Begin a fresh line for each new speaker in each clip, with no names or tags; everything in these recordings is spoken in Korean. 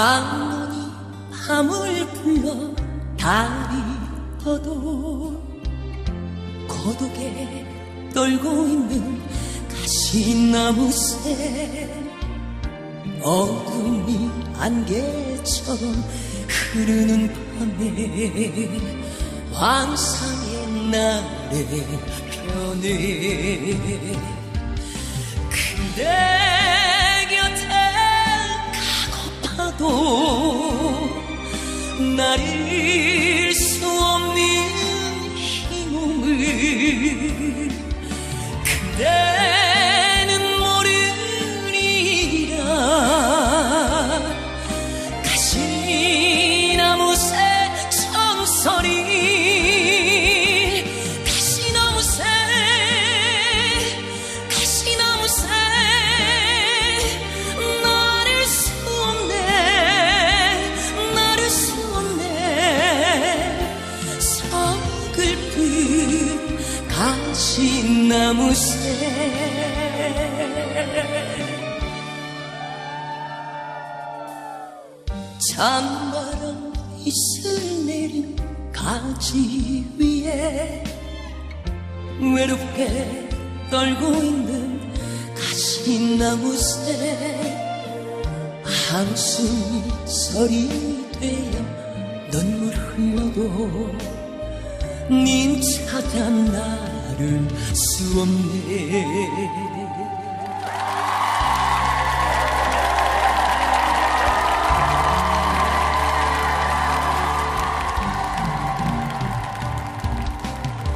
광문이 밤을 불러 달이 떠도 고독에 떨고 있는 가시나무 새 어둠이 안개처럼 흐르는 밤에 환상의 날에 변해 그대 가고파도 나릴 수 없는 힘을 그대 나무새. 찬바람 이슬 내린 가지 위에 외롭게 떨고 있는 가시나무새. 한숨이 서리 되어 눈물 흘려도 님 찾아 나 를 수 없네.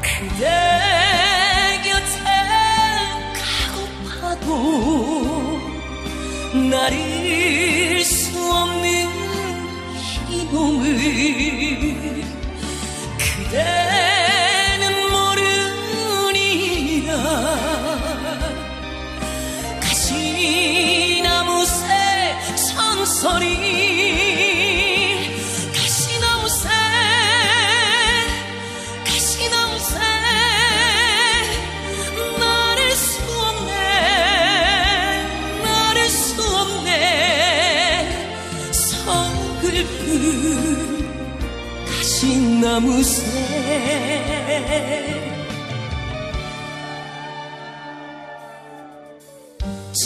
그대 곁에 가고파도 나릴 수 없는 희망을 그대 가시나무새 천소리 가시나무새 가시나무새 나를 수 없네 나를 수 없네. 서글픈 가시나무새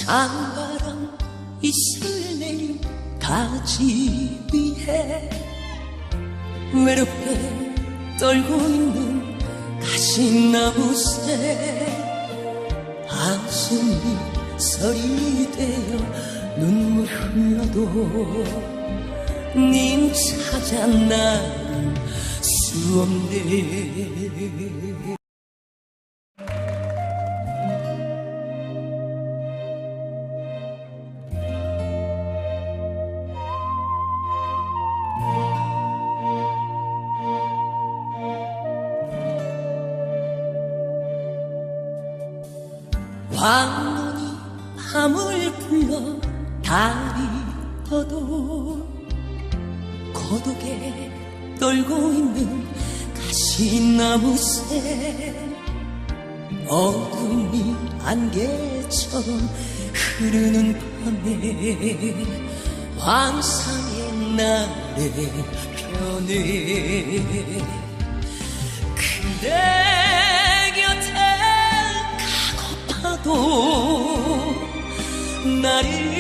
찬바람 이슬 내린 가지 위에 외롭게 떨고 있는 가시나무 새 한숨이 서리 되어 눈물 흘려도 님 찾아 나를 수 없네 광문이 밤을 불러 달이 떠도 고독에 떨고 있는 가시나무새 어둠이 안개처럼 흐르는 밤에 환상의 날에 변해. 그대 나릴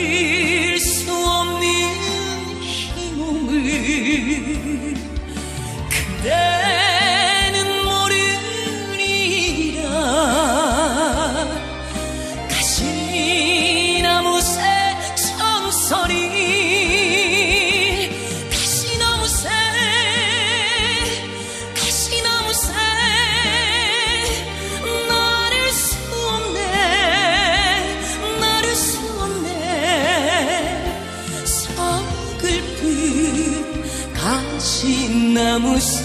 가시나무새.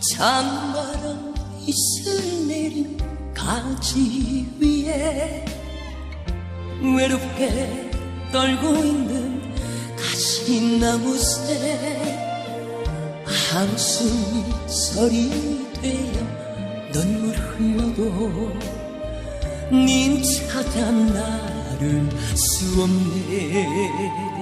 찬바람 이슬 내린 가지 위에 외롭게 떨고 있는 가시나무새. 한숨이 서리 되어 눈물 흘려도 님 찾아 나를 수 없네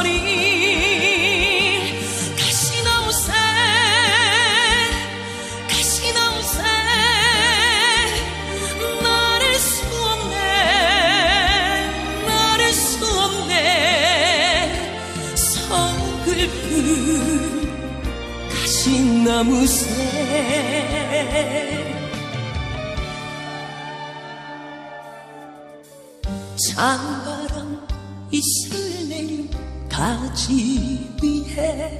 천설이 가시나무새 가시나무새 나를 수 없네. 나를 수 없네. 서글픈 가시나무새. 찬바람 이슬 가지 위에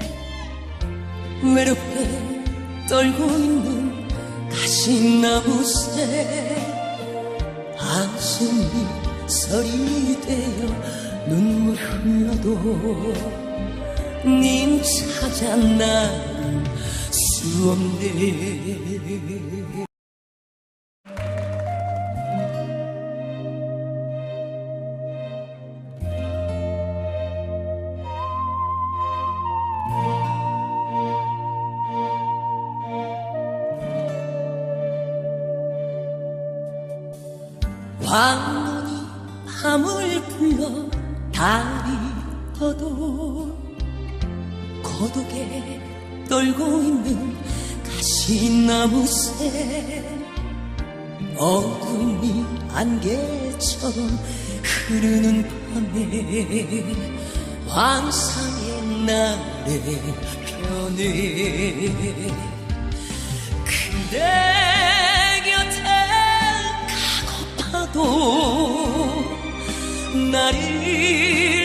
외롭게 떨고 있는 가시나무새 한숨이 서리 되어 눈물 흘러도 님 찾아 나를 수 없네 광문이 밤을 불러 달이 떠도 고독에 떨고 있는 가시나무새 어둠이 안개처럼 흐르는 밤에 환상의 날에 변해. 그대 날잃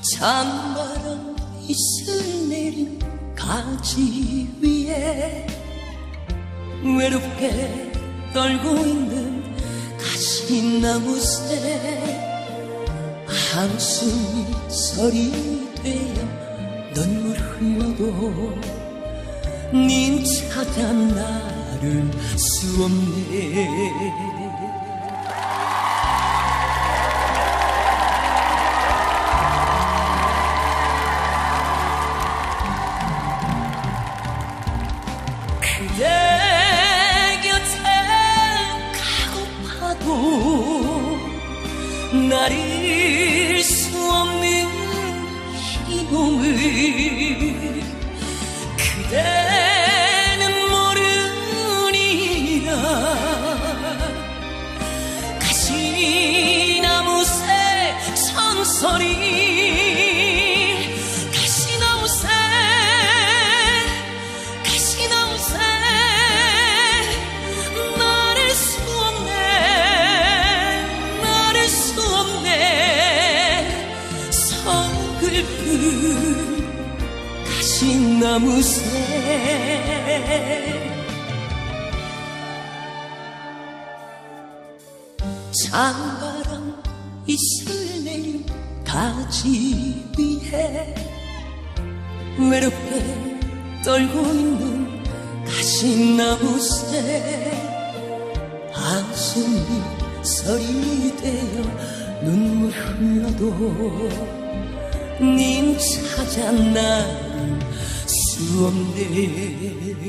찬바람 이슬 내린 가지 위에 외롭게 떨고 있는 가시나무 새 한숨이 서리 되어 눈물 흘러도 님 찾아 나를 수 없네 날 잃을 수 없는 희망을 그대는 모르니라. 가시나무새 천설이 서글픈 가시나무새 찬바람 이슬 내린 가지 위에 외롭게 떨고 있는 가시나무 새 한숨이 서리 되어 눈물 흘러도 님 찾아 나를 수 없네